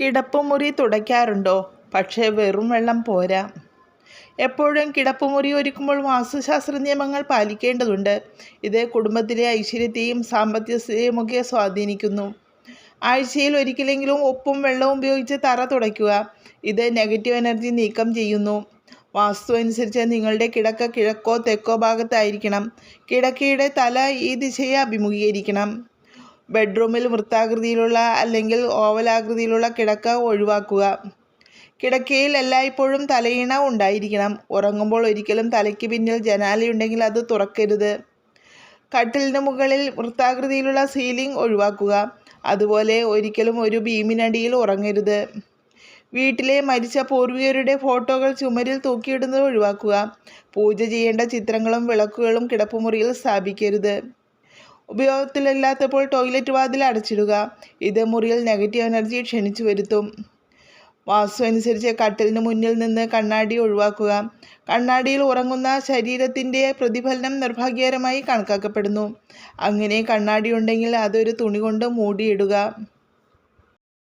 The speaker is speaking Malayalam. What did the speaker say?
കിടപ്പുമുറി തുടയ്ക്കാറുണ്ടോ? പക്ഷേ വെറും വെള്ളം പോരാ. എപ്പോഴും കിടപ്പുമുറി ഒരുക്കുമ്പോൾ വാസ്തുശാസ്ത്ര നിയമങ്ങൾ പാലിക്കേണ്ടതുണ്ട്. ഇത് കുടുംബത്തിലെ ഐശ്വര്യത്തെയും സാമ്പത്തികസ്ഥിതിയും ഒക്കെ സ്വാധീനിക്കുന്നു. ആഴ്ചയിൽ ഒരിക്കലെങ്കിലും ഉപ്പും വെള്ളവും ഉപയോഗിച്ച് തറ തുടയ്ക്കുക. ഇത് നെഗറ്റീവ് എനർജി നീക്കം ചെയ്യുന്നു. വാസ്തു അനുസരിച്ച് നിങ്ങളുടെ കിടക്ക കിഴക്കോ തെക്കോ ഭാഗത്തായിരിക്കണം. കിടക്കയുടെ തല ഈ ദിശയെ അഭിമുഖീകരിക്കണം. ബെഡ്റൂമിൽ വൃത്താകൃതിയിലുള്ള അല്ലെങ്കിൽ ഓവലാകൃതിയിലുള്ള കിടക്ക ഒഴിവാക്കുക. കിടക്കയിൽ എല്ലായ്പ്പോഴും തലയിണ ഉണ്ടായിരിക്കണം. ഉറങ്ങുമ്പോൾ ഒരിക്കലും തലയ്ക്ക് പിന്നിൽ ജനാലയുണ്ടെങ്കിൽ അത് തുറക്കരുത്. കട്ടിലിന് മുകളിൽ വൃത്താകൃതിയിലുള്ള സീലിംഗ് ഒഴിവാക്കുക. അതുപോലെ ഒരിക്കലും ഒരു ബീമിനടിയിൽ ഉറങ്ങരുത്. വീട്ടിലെ മരിച്ച പൂർവികരുടെ ഫോട്ടോകൾ ചുമരിൽ തൂക്കിയിടുന്നത് ഒഴിവാക്കുക. പൂജ ചെയ്യേണ്ട ചിത്രങ്ങളും വിളക്കുകളും കിടപ്പുമുറിയിൽ സ്ഥാപിക്കരുത്. ഉപയോഗത്തിലില്ലാത്തപ്പോൾ ടോയ്ലറ്റ് വാതിൽ അടച്ചിടുക. ഇത് മുറിയിൽ നെഗറ്റീവ് എനർജി ക്ഷണിച്ചു വരുത്തും. വാസ്തു അനുസരിച്ച് കട്ടിലിന് മുന്നിൽ നിന്ന് കണ്ണാടി ഒഴിവാക്കുക. കണ്ണാടിയിൽ ഉറങ്ങുന്ന ശരീരത്തിന്റെ പ്രതിഫലനം നിർഭാഗ്യകരമായി കണക്കാക്കപ്പെടുന്നു. അങ്ങനെ കണ്ണാടി ഉണ്ടെങ്കിൽ അതൊരു തുണി കൊണ്ട് മൂടിയിടുക.